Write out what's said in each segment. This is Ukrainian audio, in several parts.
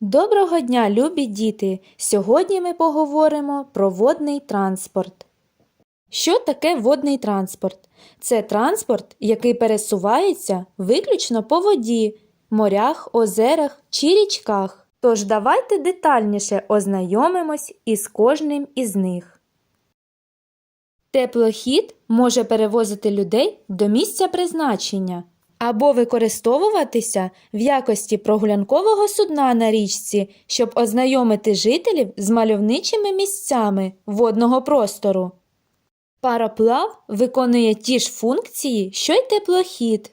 Доброго дня, любі діти! Сьогодні ми поговоримо про водний транспорт. Що таке водний транспорт? Це транспорт, який пересувається виключно по воді, морях, озерах чи річках. Тож давайте детальніше ознайомимось із кожним із них. Теплохід може перевозити людей до місця призначення або використовуватися в якості прогулянкового судна на річці, щоб ознайомити жителів з мальовничими місцями водного простору. Пароплав виконує ті ж функції, що й теплохід.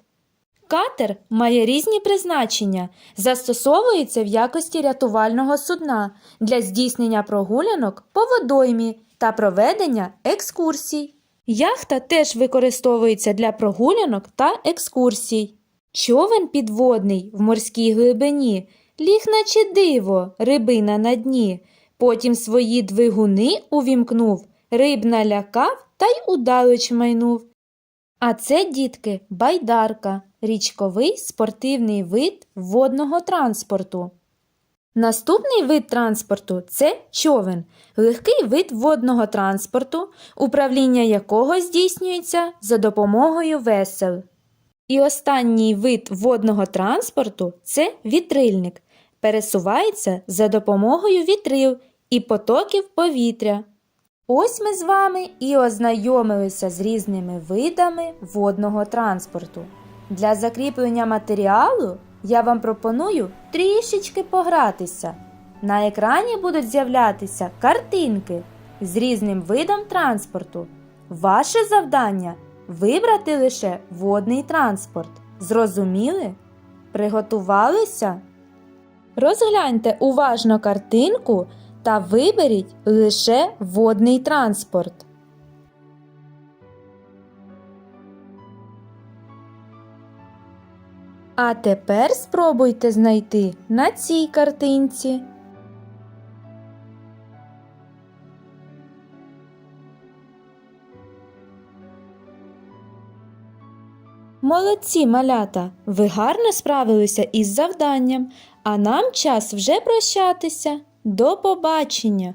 Катер має різні призначення, застосовується в якості рятувального судна для здійснення прогулянок по водоймі та проведення екскурсій. Яхта теж використовується для прогулянок та екскурсій. Човен підводний в морській глибині ліг наче диво, рибина на дні. Потім свої двигуни увімкнув, риб налякав та й удалеч майнув. А це, дітки, байдарка, річковий спортивний вид водного транспорту. Наступний вид транспорту це човен, легкий вид водного транспорту, управління якого здійснюється за допомогою весел. І останній вид водного транспорту це вітрильник, пересувається за допомогою вітрил і потоків повітря. Ось ми з вами і ознайомилися з різними видами водного транспорту. Для закріплення матеріалу я вам пропоную трішечки погратися. На екрані будуть з'являтися картинки з різним видом транспорту. Ваше завдання вибрати лише водний транспорт. Зрозуміли? Приготувалися? Розгляньте уважно картинку та виберіть лише водний транспорт. А тепер спробуйте знайти на цій картинці. Молодці, малята! Ви гарно справилися із завданням, а нам час вже прощатися. До побачення!